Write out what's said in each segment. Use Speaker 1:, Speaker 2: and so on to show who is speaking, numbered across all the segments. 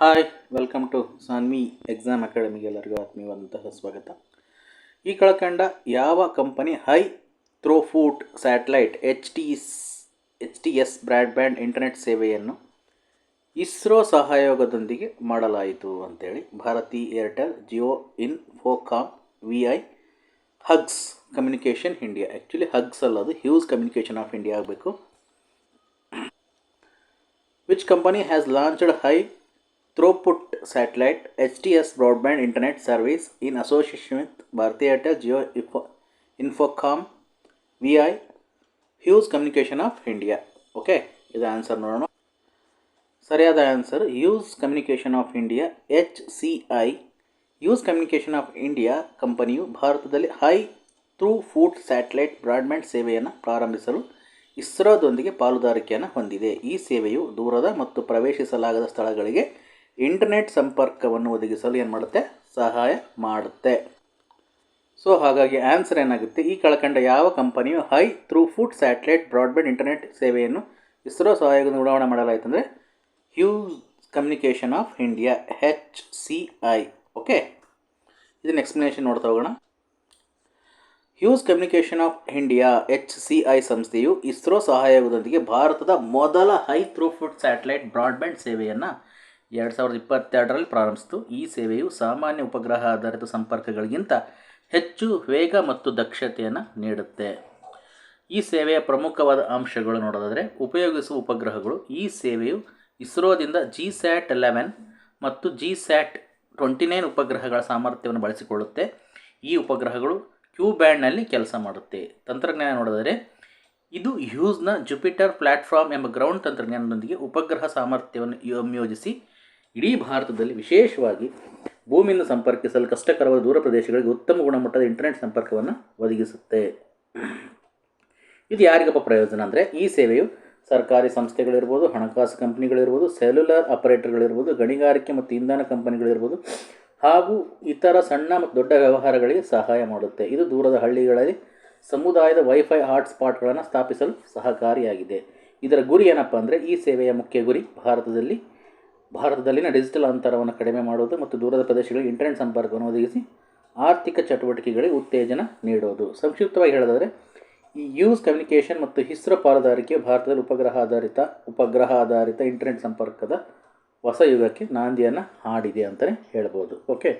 Speaker 1: Hi, welcome to Sanvi exam ಅಕಾಡೆಮಿಗೆ ಎಲ್ಲರಿಗೂ ಆತ್ಮೀಯವಾದಂತಹ ಸ್ವಾಗತ. ಈ ಕೆಳಕಂಡ ಯಾವ company? High, throughput satellite, H T H T S broadband internet ಸೇವೆಯನ್ನು ಇಸ್ರೋ ಸಹಯೋಗದೊಂದಿಗೆ ಮಾಡಲಾಯಿತು ಅಂತೇಳಿ Bharti Airtel, Jio Infocomm V I, Hugs communication India. Actually Hugs ಅಲ್ಲದು Hughes communication of India ಆಗಬೇಕು. Which company has launched company has satellite H T S broadband internet service in association with Bharti Airtel Jio ಇಫೋ Infocomm V I Hughes communication of India okay ಇದು answer ನೋಡೋಣ. ಸರಿಯಾದ answer Hughes communication of India H C I Hughes communication of India ಕಂಪನಿಯು ಭಾರತದಲ್ಲಿ high throughput satellite broadband ಸೇವೆಯನ್ನು ಪ್ರಾರಂಭಿಸಲು ಇಸ್ರೋದೊಂದಿಗೆ ಪಾಲುದಾರಿಕೆಯನ್ನು ಹೊಂದಿದೆ. ಈ ಸೇವೆಯು ದೂರದ ಮತ್ತು ಪ್ರವೇಶಿಸಲಾಗದ ಸ್ಥಳಗಳಿಗೆ ಇಂಟರ್ನೆಟ್ ಸಂಪರ್ಕವನ್ನು ಒದಗಿಸಲು ಏನು ಮಾಡುತ್ತೆ? ಸಹಾಯ ಮಾಡುತ್ತೆ. ಸೊ ಹಾಗಾಗಿ ಆನ್ಸರ್ ಏನಾಗುತ್ತೆ? ಈ ಕೆಳಕಂಡ ಯಾವ ಕಂಪನಿಯು high throughput satellite broadband internet ಸೇವೆಯನ್ನು ಇಸ್ರೋ ಸಹಯೋಗದಿಂದ ಉಡಾವಣೆ ಮಾಡಲಾಯಿತು ಅಂದರೆ Hughes communication of India H C I. Okay ಇದನ್ನು ಎಕ್ಸ್ಪ್ಲನೇಷನ್ ನೋಡ್ತಾ ಹೋಗೋಣ. Hughes communication of India, H C I ಸಂಸ್ಥೆಯು ಇಸ್ರೋ ಸಹಯೋಗದೊಂದಿಗೆ ಭಾರತದ ಮೊದಲ ಹೈ ಥ್ರೂಫುಟ್ ಸ್ಯಾಟಲೈಟ್ ಬ್ರಾಡ್ಬ್ಯಾಂಡ್ ಸೇವೆಯನ್ನು ಎರಡು ಸಾವಿರದ ಇಪ್ಪತ್ತೆರಡರಲ್ಲಿ ಪ್ರಾರಂಭಿಸಿತು. ಈ ಸೇವೆಯು ಸಾಮಾನ್ಯ ಉಪಗ್ರಹ ಆಧಾರಿತ ಸಂಪರ್ಕಗಳಿಗಿಂತ ಹೆಚ್ಚು ವೇಗ ಮತ್ತು ದಕ್ಷತೆಯನ್ನು ನೀಡುತ್ತೆ. ಈ ಸೇವೆಯ ಪ್ರಮುಖವಾದ ಅಂಶಗಳು ನೋಡೋದಾದರೆ, ಉಪಯೋಗಿಸುವ ಉಪಗ್ರಹಗಳು ಈ ಸೇವೆಯು ಇಸ್ರೋದಿಂದ ಜಿ ಸ್ಯಾಟ್ ಎಲೆವೆನ್ ಮತ್ತು ಜಿ ಸ್ಯಾಟ್ ಟ್ವೆಂಟಿ ನೈನ್ ಉಪಗ್ರಹಗಳ ಸಾಮರ್ಥ್ಯವನ್ನು ಬಳಸಿಕೊಳ್ಳುತ್ತೆ. ಈ ಉಪಗ್ರಹಗಳು ಕ್ಯೂ ಬ್ಯಾಂಡ್ನಲ್ಲಿ ಕೆಲಸ ಮಾಡುತ್ತೆ. ತಂತ್ರಜ್ಞಾನ ನೋಡಿದರೆ ಇದು ಹ್ಯೂಸ್ನ ಜುಪಿಟರ್ ಪ್ಲ್ಯಾಟ್ಫಾರ್ಮ್ ಎಂಬ ಗ್ರೌಂಡ್ ತಂತ್ರಜ್ಞಾನದೊಂದಿಗೆ ಉಪಗ್ರಹ ಸಾಮರ್ಥ್ಯವನ್ನು ಸಂಯೋಜಿಸಿ ಇಡೀ ಭಾರತದಲ್ಲಿ ವಿಶೇಷವಾಗಿ ಭೂಮಿಯನ್ನು ಸಂಪರ್ಕಿಸಲು ಕಷ್ಟಕರವಾದ ದೂರ ಪ್ರದೇಶಗಳಿಗೆ ಉತ್ತಮ ಗುಣಮಟ್ಟದ ಇಂಟರ್ನೆಟ್ ಸಂಪರ್ಕವನ್ನು ಒದಗಿಸುತ್ತೆ. ಇದು ಯಾರಿಗಪ್ಪ ಪ್ರಯೋಜನ ಅಂದರೆ ಈ ಸೇವೆಯು ಸರ್ಕಾರಿ ಸಂಸ್ಥೆಗಳಿರ್ಬೋದು, ಹಣಕಾಸು ಕಂಪ್ನಿಗಳಿರ್ಬೋದು ಸೆಲ್ಯುಲರ್ ಆಪರೇಟರ್ಗಳಿರ್ಬೋದು ಗಣಿಗಾರಿಕೆ ಮತ್ತು ಇಂಧನ ಕಂಪನಿಗಳಿರ್ಬೋದು ಹಾಗೂ ಇತರ ಸಣ್ಣ ಮತ್ತು ದೊಡ್ಡ ವ್ಯವಹಾರಗಳಿಗೆ ಸಹಾಯ ಮಾಡುತ್ತೆ. ಇದು ದೂರದ ಹಳ್ಳಿಗಳಲ್ಲಿ ಸಮುದಾಯದ ವೈಫೈ ಹಾಟ್ಸ್ಪಾಟ್ಗಳನ್ನು ಸ್ಥಾಪಿಸಲು ಸಹಕಾರಿಯಾಗಿದೆ. ಇದರ ಗುರಿ ಏನಪ್ಪ ಅಂದರೆ ಈ ಸೇವೆಯ ಮುಖ್ಯ ಗುರಿ ಭಾರತದಲ್ಲಿ ಭಾರತದಲ್ಲಿನ ಡಿಜಿಟಲ್ ಅಂತರವನ್ನು ಕಡಿಮೆ ಮಾಡುವುದು ಮತ್ತು ದೂರದ ಪ್ರದೇಶಗಳಿಗೆ ಇಂಟರ್ನೆಟ್ ಸಂಪರ್ಕವನ್ನು ಒದಗಿಸಿ ಆರ್ಥಿಕ ಚಟುವಟಿಕೆಗಳಿಗೆ ಉತ್ತೇಜನ ನೀಡೋದು. ಸಂಕ್ಷಿಪ್ತವಾಗಿ ಹೇಳೋದಾದರೆ, ಈ ಯೂಸ್ ಕಮ್ಯುನಿಕೇಷನ್ ಮತ್ತು ಇಸ್ರೋ ಪಾಲುದಾರಿಕೆ ಭಾರತದಲ್ಲಿ ಉಪಗ್ರಹ ಆಧಾರಿತ ಉಪಗ್ರಹ ಆಧಾರಿತ ಇಂಟರ್ನೆಟ್ ಸಂಪರ್ಕದ ಹೊಸ ಯುಗಕ್ಕೆ ನಾಂದಿಯನ್ನು ಹಾಡಿದೆ ಅಂತಲೇ ಹೇಳ್ಬೋದು. ಓಕೆ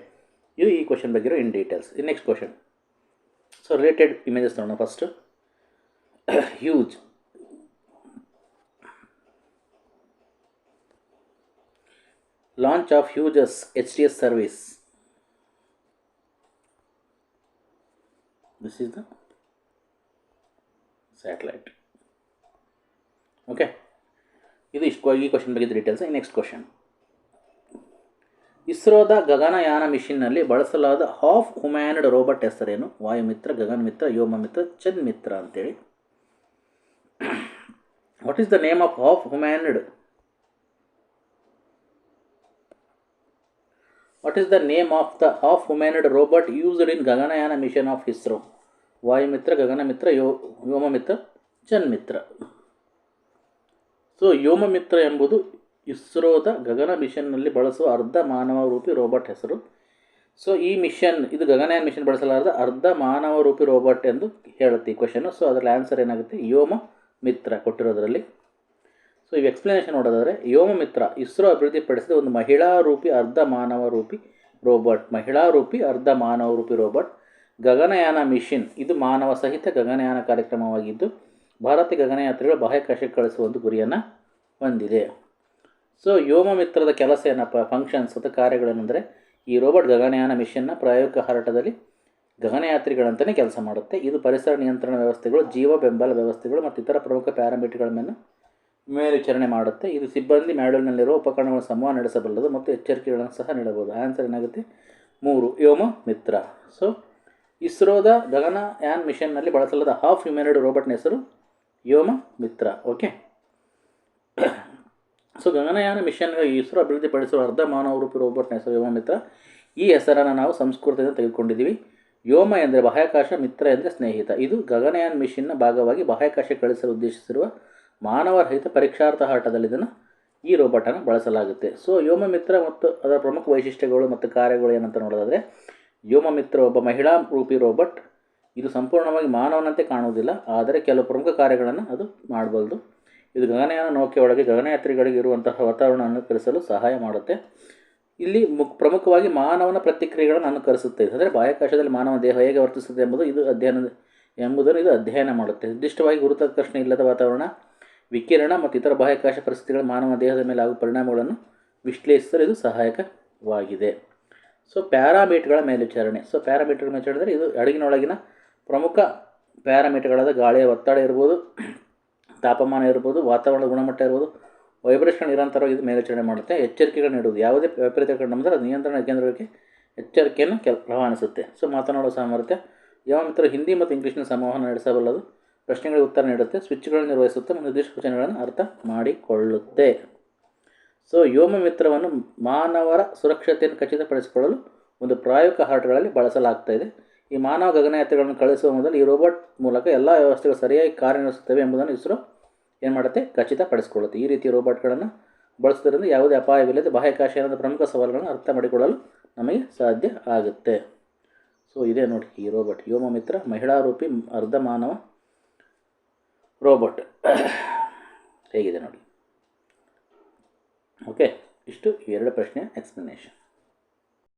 Speaker 1: ಇದು ಈ ಕ್ವಶನ್ ಬಗ್ಗೆ in details in next question so related images ನೋಡೋಣ first Hughes launch of Hughes H D S service this is the satellite okay ಇದು ಇಷ್ಟು ಈ ಕ್ವಶನ್ ಬಗ್ಗೆ ಡೀಟೇಲ್ಸ್ ನೆಕ್ಸ್ಟ್ ಕ್ವಶನ್ ಇಸ್ರೋದ ಗಗನಯಾನ ಮಿಷನ್ನಲ್ಲಿ ಬಳಸಲಾದ ಹಾಫ್ ಹುಮ್ಯಾನ್ಡ್ ರೋಬೋಟ್ ಹೆಸರೇನು? ವಾಯುಮಿತ್ರ, ಗಗನಮಿತ್ರ, ವ್ಯೋಮಮಿತ್ರ ಚಂದ್ಮಿತ್ರ ಅಂತೇಳಿ. What is the name of half humanoid what is the name of the half humanoid robot used in Gaganyaan mission of ISRO Vayumitra Gaganmitra yo Vyommitra Chanmitra so Vyommitra ಎಂಬುದು ಇಸ್ರೋದ ಗಗನ ಮಿಷನ್ನಲ್ಲಿ ಬಳಸುವ ಅರ್ಧ ಮಾನವ ರೂಪಿ ರೋಬೋಟ್ ಹೆಸರು. ಸೊ ಈ ಮಿಷನ್, ಇದು ಗಗನಯಾನ ಮಿಷನ್ ಬಳಸಲಾರದ ಅರ್ಧ ಮಾನವ ರೂಪಿ ರೋಬೋಟ್ ಎಂದು ಹೇಳುತ್ತೆ ಈ ಕ್ವಶನು ಸೊ ಅದರಲ್ಲಿ ಆನ್ಸರ್ ಏನಾಗುತ್ತೆ? ವ್ಯೋಮ ಮಿತ್ರ ಕೊಟ್ಟಿರೋದರಲ್ಲಿ. ಸೊ ಈ ಎಕ್ಸ್ಪ್ಲನೇಷನ್ ನೋಡೋದಾದರೆ ವ್ಯೋಮ ಮಿತ್ರ ಇಸ್ರೋ ಅಭಿವೃದ್ಧಿಪಡಿಸಿದ ಒಂದು ಮಹಿಳಾ ರೂಪಿ ಅರ್ಧ ಮಾನವ ರೂಪಿ ರೋಬೋಟ್ ಮಹಿಳಾ ರೂಪಿ ಅರ್ಧ ಮಾನವ ರೂಪಿ ರೋಬೋಟ್ ಗಗನಯಾನ ಮಿಷಿನ್. ಇದು ಮಾನವ ಸಹಿತ ಗಗನಯಾನ ಕಾರ್ಯಕ್ರಮವಾಗಿದ್ದು ಭಾರತೀಯ ಗಗನಯಾತ್ರಿಗಳು ಬಾಹ್ಯಾಕಾಶಕ್ಕೆ ಕಳಿಸುವ ಒಂದು ಗುರಿಯನ್ನು ಹೊಂದಿದೆ. ಸೊ ವ್ಯೋಮ ಮಿತ್ರದ ಕೆಲಸ ಏನಪ್ಪ? ಫಂಕ್ಷನ್ಸ್ ಅಥವಾ ಕಾರ್ಯಗಳೇನೆಂದರೆ, ಈ ರೋಬೋಟ್ ಗಗನಯಾನ ಮಿಷನ್ನ ಪ್ರಾಯೋಗಿಕ ಹಾರಾಟದಲ್ಲಿ ಗಗನಯಾತ್ರಿಗಳಂತಲೇ ಕೆಲಸ ಮಾಡುತ್ತೆ. ಇದು ಪರಿಸರ ನಿಯಂತ್ರಣ ವ್ಯವಸ್ಥೆಗಳು, ಜೀವ ಬೆಂಬಲ ವ್ಯವಸ್ಥೆಗಳು ಮತ್ತು ಇತರ ಪ್ರಮುಖ ಪ್ಯಾರಾಮೀಟರ್ಗಳ ಮೇಲೆ ಮೇಲ್ವಿಚಾರಣೆ ಮಾಡುತ್ತೆ. ಇದು ಸಿಬ್ಬಂದಿ ಮ್ಯಾಡಲ್ನಲ್ಲಿರುವ ಉಪಕರಣಗಳ ಸಂವಹನ ನಡೆಸಬಲ್ಲದು ಮತ್ತು ಎಚ್ಚರಿಕೆಗಳನ್ನು ಸಹ ನೀಡಬಹುದು. ಆನ್ಸರ್ ಏನಾಗುತ್ತೆ? ಮೂರು, ವ್ಯೋಮ ಮಿತ್ರ. ಸೊ ಇಸ್ರೋದ ಗಗನಯಾನ್ ಮಿಷನ್ನಲ್ಲಿ ಬಳಸಲಾದ ಹಾಫ್ ಹ್ಯೂಮನೈಡ್ ರೋಬೋಟ್ನ ಹೆಸರು Vyommitra. Okay so Gaganyaan mission ISRO ಅಭಿವೃದ್ಧಿಪಡಿಸುವ ಅರ್ಧ ಮಾನವ ರೂಪಿ ರೋಬೋಟ್ನ ಹೆಸರು ವ್ಯೋಮ ಮಿತ್ರ. ಈ ಹೆಸರನ್ನು ನಾವು ಸಂಸ್ಕೃತದಿಂದ ತೆಗೆದುಕೊಂಡಿದ್ದೀವಿ. ವ್ಯೋಮ ಎಂದರೆ ಬಾಹ್ಯಾಕಾಶ, ಮಿತ್ರ ಎಂದರೆ ಸ್ನೇಹಿತ. ಇದು ಗಗನಯಾನ್ ಮಿಷನ್ನ ಭಾಗವಾಗಿ ಬಾಹ್ಯಾಕಾಶ ಕಳಿಸಲು ಉದ್ದೇಶಿಸಿರುವ ಮಾನವರಹಿತ ಪರೀಕ್ಷಾರ್ಥ ಆಟದಲ್ಲಿ ಇದನ್ನು ಈ ರೋಬೋಟನ್ನು ಬಳಸಲಾಗುತ್ತೆ. ಸೊ ಯೋಮಮಿತ್ರ ಮತ್ತು ಅದರ ಪ್ರಮುಖ ವೈಶಿಷ್ಟ್ಯಗಳು ಮತ್ತು ಕಾರ್ಯಗಳು ಏನಂತ ನೋಡೋದಾದರೆ ಯೋಮಮಿತ್ರ ಒಬ್ಬ ಮಹಿಳಾ ರೂಪಿ ರೋಬೋಟ್ ಇದು ಸಂಪೂರ್ಣವಾಗಿ ಮಾನವನಂತೆ ಕಾಣುವುದಿಲ್ಲ, ಆದರೆ ಕೆಲವು ಪ್ರಮುಖ ಕಾರ್ಯಗಳನ್ನು ಅದು ಮಾಡಬಲ್ಲದು ಇದು ಗಗನಯಾನ ನೌಕೆಯೊಳಗೆ ಗಗನಯಾತ್ರಿಗಳಿಗೆ ಇರುವಂತಹ ವಾತಾವರಣ ಅನುಕರಿಸಲು ಸಹಾಯ ಮಾಡುತ್ತೆ. ಇಲ್ಲಿ ಮುಖ್ ಪ್ರಮುಖವಾಗಿ ಮಾನವನ ಪ್ರತಿಕ್ರಿಯೆಗಳನ್ನು ಅನುಕರಿಸುತ್ತೆ ಅಂದರೆ ಬಾಹ್ಯಾಕಾಶದಲ್ಲಿ ಮಾನವ ದೇಹ ಹೇಗೆ ವರ್ತಿಸುತ್ತದೆ ಎಂಬುದು ಇದು ಅಧ್ಯಯನ ಎಂಬುದನ್ನು ಇದು ಅಧ್ಯಯನ ಮಾಡುತ್ತೆ. ನಿರ್ದಿಷ್ಟವಾಗಿ ಗುರುತ್ವಾಕರ್ಷಣೆ ಇಲ್ಲದ ವಾತಾವರಣ ವಿಕಿರಣ ಮತ್ತು ಇತರ ಬಾಹ್ಯಾಕಾಶ ಪರಿಸ್ಥಿತಿಗಳ ಮಾನವ ದೇಹದ ಮೇಲೆ ಆಗುವ ಪರಿಣಾಮಗಳನ್ನು ವಿಶ್ಲೇಷಿಸಲು ಇದು ಸಹಾಯಕವಾಗಿದೆ. ಸೊ ಪ್ಯಾರಾಮೀಟ್ಗಳ ಮೇಲ್ವಿಚಾರಣೆ ಸೊ ಪ್ಯಾರಾಮೀಟರ್ ಮೇಲ್ವಿಚಾರಣೆ ಇದು ಹಡಗಿನೊಳಗಿನ ಪ್ರಮುಖ ಪ್ಯಾರಾಮೀಟರ್ಗಳಾದ ಗಾಳಿಯ ಒತ್ತಡ ಇರ್ಬೋದು, ತಾಪಮಾನ ಇರ್ಬೋದು, ವಾತಾವರಣದ ಗುಣಮಟ್ಟ ಇರ್ಬೋದು, ವೈಬ್ರೇಷನ್ ನಿರಂತರವಾಗಿ ಇದು ಮೇಲ್ವಿಚಾರಣೆ ಮಾಡುತ್ತೆ. ಎಚ್ಚರಿಕೆಗಳು ನೀಡುವುದು. ಯಾವುದೇ ವೈಪರೀತ್ಯ ಕಂಡು ಅದು ನಿಯಂತ್ರಣ ಕೇಂದ್ರಕ್ಕೆ ಎಚ್ಚರಿಕೆಯನ್ನು ಕೆಲ ರವಾನಿಸುತ್ತೆ. ಸೊ ಮಾತನಾಡುವ ಸಾಮರ್ಥ್ಯ. ಯಾವ ಮಿತ್ರ ಹಿಂದಿ ಮತ್ತು ಇಂಗ್ಲೀಷ್ನ ಸಂವಹನ ನಡೆಸಬಲ್ಲದು? ಪ್ರಶ್ನೆಗಳಿಗೆ ಉತ್ತರ ನೀಡುತ್ತೆ ಸ್ವಿಚ್ಗಳನ್ನು ನಿರ್ವಹಿಸುತ್ತೆ ಮತ್ತು ನಿರ್ದಿಷ್ಟ ಸೂಚನೆಗಳನ್ನು ಅರ್ಥ ಮಾಡಿಕೊಳ್ಳುತ್ತೆ. ಸೊ ಯೋಮ ಮಿತ್ರವನ್ನು ಮಾನವರ ಸುರಕ್ಷತೆಯನ್ನು ಖಚಿತಪಡಿಸಿಕೊಳ್ಳಲು ಒಂದು ಪ್ರಾಯೋಗಿಕ ಹಾರ್ಟ್ಗಳಲ್ಲಿ ಬಳಸಲಾಗ್ತಾ ಇದೆ. ಈ ಮಾನವ ಗಗನಯಾತ್ರೆಗಳನ್ನು ಕಳಿಸುವ ಮೊದಲು ಈ ರೋಬೋಟ್ ಮೂಲಕ ಎಲ್ಲ ವ್ಯವಸ್ಥೆಗಳು ಸರಿಯಾಗಿ ಕಾರ್ಯನಿರ್ವಹಿಸುತ್ತವೆ ಎಂಬುದನ್ನು ಇಸ್ರೋ ಏನು ಮಾಡುತ್ತೆ? ಖಚಿತಪಡಿಸಿಕೊಳ್ಳುತ್ತೆ. ಈ ರೀತಿಯ ರೋಬೋಟ್ಗಳನ್ನು ಬಳಸೋದ್ರಿಂದ ಯಾವುದೇ ಅಪಾಯವಿಲ್ಲದೆ ಬಾಹ್ಯಾಕಾಶಯಾನದ ಪ್ರಮುಖ ಸವಾಲುಗಳನ್ನು ಅರ್ಥ ಮಾಡಿಕೊಳ್ಳಲು ನಮಗೆ ಸಾಧ್ಯ ಆಗುತ್ತೆ. ಸೊ ಇದೇ ನೋಡಿ ಈ ರೋಬೋಟ್. ಯೋಮ ಮಿತ್ರ, ಮಹಿಳಾ ರೂಪಿ, ಅರ್ಧ ಮಾನವ ರೋಬೋಟ್. ಹೇಗಿದೆ ನೋಡಿ. ಓಕೆ ಇಷ್ಟು ಎರಡು ಪ್ರಶ್ನೆ ಎಕ್ಸ್ಪ್ಲನೇಷನ್